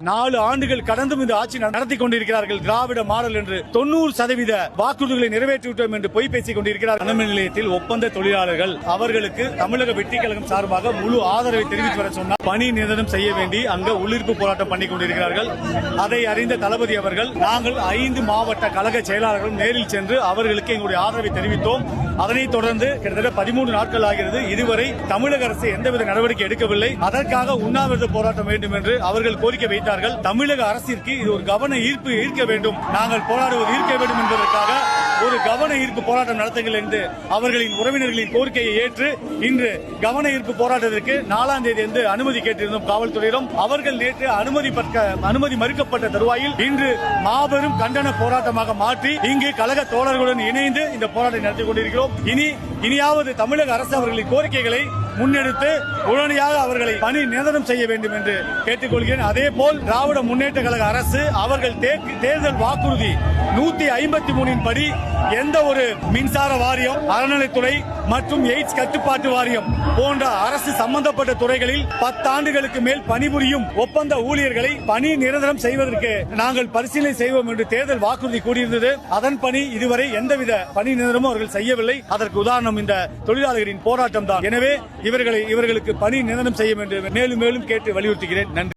நாலு ஆண்டுகள் கடந்தும் இந்த ஆட்சி நடத்தி கொண்டிருக்கிறார்கள். திராவிட மாடல் என்று தொண்ணூறு சதவீத வாக்குறுதிகளை நிறைவேற்றிவிட்டோம் என்று பொய் பேசிக் கொண்டிருக்கிறார். அணுமின் நிலையத்தில் ஒப்பந்த தொழிலாளர்கள் அவர்களுக்கு தமிழக வெற்றி கழகம் சார்பாக முழு ஆதரவை தெரிவித்து வர சொன்னார். பணி நிரந்தரம் செய்ய வேண்டி அங்க உள்ளிருப்பு போராட்டம் பண்ணி கொண்டிருக்கிறார்கள். அதை அறிந்த தளபதி அவர்கள் நாங்கள் ஐந்து மாவட்ட கழக செயலாளர்களும் நேரில் சென்று அவர்களுக்கு எங்களுடைய ஆதரவை தெரிவித்தோம். அதனைத் தொடர்ந்து கிட்டத்தட்ட பதிமூன்று நாட்கள் ஆகிறது. இதுவரை தமிழக அரசு எந்தவித நடவடிக்கை எடுக்கவில்லை. அதற்காக உண்ணாவிரத போராட்டம் வேண்டும் என்று அவர்கள் கோரிக்கை வைத்தார்கள் தமிழக அரசிற்கு இது ஒரு கவன ஈர்ப்பு ஈர்க்க வேண்டும். நாங்கள் போராடுவது ஈர்க்க வேண்டும் என்பதற்காக ஒரு கவன ஈர்ப்பு போராட்டம் நடத்துங்கள் என்று அவர்களின் உறவினர்களின் கோரிக்கையை ஏற்று இன்று கவன ஈர்ப்பு போராட்டத்திற்கு நாலாம் தேதி என்று அனுமதி கேட்டிருந்தோம் காவல்துறையிடம். அவர்கள் நேற்று அனுமதி அனுமதி மறுக்கப்பட்ட தருவாயில் இன்று மாபெரும் கண்டன போராட்டமாக மாற்றி இங்கு கழக தோழர்களுடன் இணைந்து இந்த போராட்டத்தை நடத்தி கொண்டிருக்கிறோம். இனி இனியாவது தமிழக அரசு அவர்களின் கோரிக்கைகளை முன்னெடுத்து உடனடியாக அவர்களை பணி நிரந்தரம் செய்ய வேண்டும் என்று கேட்டுக்கொள்கிறேன். அதே போல் திராவிட முன்னேற்ற கழக அரசு அவர்கள் தேர்தல் வாக்குறுதி நூத்தி ஐம்பத்தி மூணின் படி எந்த ஒரு மின்சார வாரியம் அறநிலைத்துறை மற்றும் எய்ட்ஸ் கட்டுப்பாட்டு வாரியம் போன்ற அரசு சம்பந்தப்பட்ட துறைகளில் பத்தாண்டுகளுக்கு மேல் பணிபுரியும் ஒப்பந்த ஊழியர்களை பணி நிரந்தரம் செய்வதற்கு நாங்கள் பரிசீலனை செய்வோம் என்று தேர்தல் வாக்குறுதி கூறியிருந்தது. அதன் பணி இதுவரை எந்தவித பணி நிரந்தரமும் அவர்கள் செய்யவில்லை. அதற்கு உதாரணம் இந்த தொழிலாளர்களின் போராட்டம் தான் எனவே இவர்களை இவர்களுக்கு பணி நிரந்தரம் செய்ய வேண்டும். மேலும் மேலும் கேட்டு வலியுறுத்துகிறேன். நன்றி.